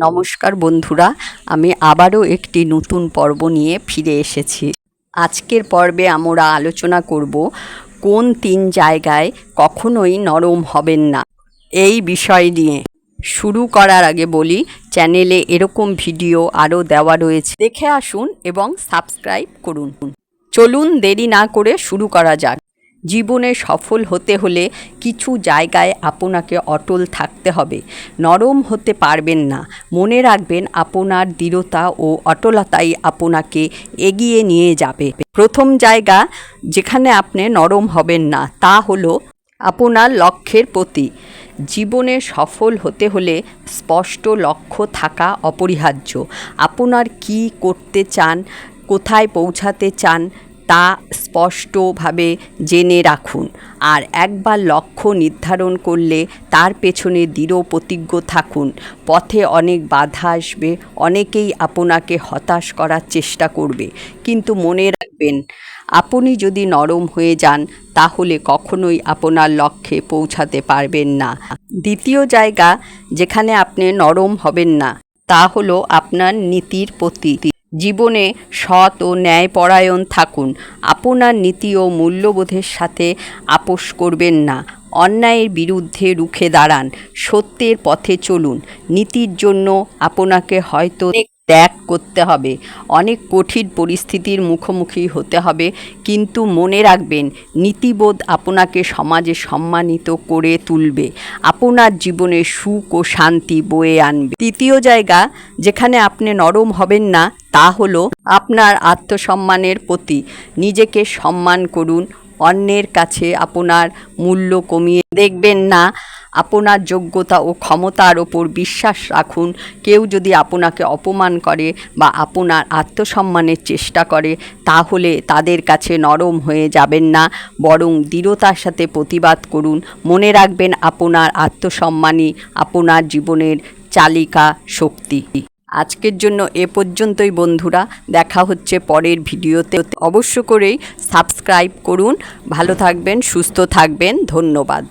নমস্কার বন্ধুরা, আমি আবারও একটি নতুন পর্ব নিয়ে ফিরে এসেছি। আজকের পর্বে আমরা আলোচনা করব কোন তিন জায়গায় কখনোই নরম হবেন না। এই বিষয় নিয়ে। শুরু করার আগে বলি, চ্যানেলে এরকম ভিডিও আরও দেওয়া রয়েছে। দেখে আসুন এবং সাবস্ক্রাইব করুন। চলুন দেরি না করে শুরু করা যাক। জীবনে সফল হতে হলে কিছু জায়গায় আপনাকে অটল থাকতে হবে। নরম হতে পারবেন না। মনে রাখবেন আপনার দৃঢ়তা ও অটলতাই আপনাকে এগিয়ে নিয়ে যাবে। প্রথম জায়গা যেখানে আপনি নরম হবেন না, তা হলো আপনার লক্ষ্যের প্রতি। জীবনে সফল হতে হলে স্পষ্ট লক্ষ্য থাকা অপরিহার্য। আপনার কি করতে চান, কোথায় পৌঁছাতে চান তা স্পষ্টভাবে জেনে রাখুন আর একবার লক্ষ্য নির্ধারণ করলে তার পেছনে দৃঢ় প্রতিজ্ঞ থাকুন। পথে অনেক বাধা আসবে, অনেকেই আপনাকে হতাশ করার চেষ্টা করবে। কিন্তু মনে রাখবেন, আপনি যদি নরম হয়ে যান, তাহলে কখনোই আপনার লক্ষ্যে পৌঁছাতে পারবেন না। দ্বিতীয় জায়গা, যেখানে আপনি নরম হবেন না, তা হলো আপনার নীতির প্রতি। জীবনে সৎ ও ন্যায়পরায়ণ থাকুন। আপনার নীতি ও মূল্যবোধের সাথে আপোষ করবেন না। অন্যায়ের বিরুদ্ধে রুখে দাঁড়ান। সত্যের পথে চলুন। নীতির জন্য আপনাকে হয়তো ত্যাগ করতে হবে। অনেক কঠিন পরিস্থিতির মুখোমুখি হতে হবে। কিন্তু মনে রাখবেন, নীতিবোধ আপনাকে সমাজে সম্মানিত করে তুলবে। আপনার জীবনে সুখ ও শান্তি বয়ে আনবে। তৃতীয় জায়গা যেখানে আপনি নরম হবেন না, তা হলো আপনার আত্মসম্মানের প্রতি। নিজেকে সম্মান করুন, অন্যের কাছে আপনার মূল্য কমিয়ে দেখবেন না আপনার যোগ্যতা ও ক্ষমতার ওপর বিশ্বাস রাখুন। কেউ যদি আপনাকে অপমান করে বা আপনার আত্মসম্মানের চেষ্টা করে, তাহলে তাদের কাছে নরম হয়ে যাবেন না। বরং দৃঢ়তার সাথে প্রতিবাদ করুন। মনে রাখবেন আপনার আত্মসম্মানই আপনার জীবনের চালিকা শক্তি। আজকের জন্য এ পর্যন্তই বন্ধুরা। দেখা হচ্ছে পরের ভিডিওতে। অবশ্য করেই সাবস্ক্রাইব করুন। ভালো থাকবেন, সুস্থ থাকবেন। ধন্যবাদ।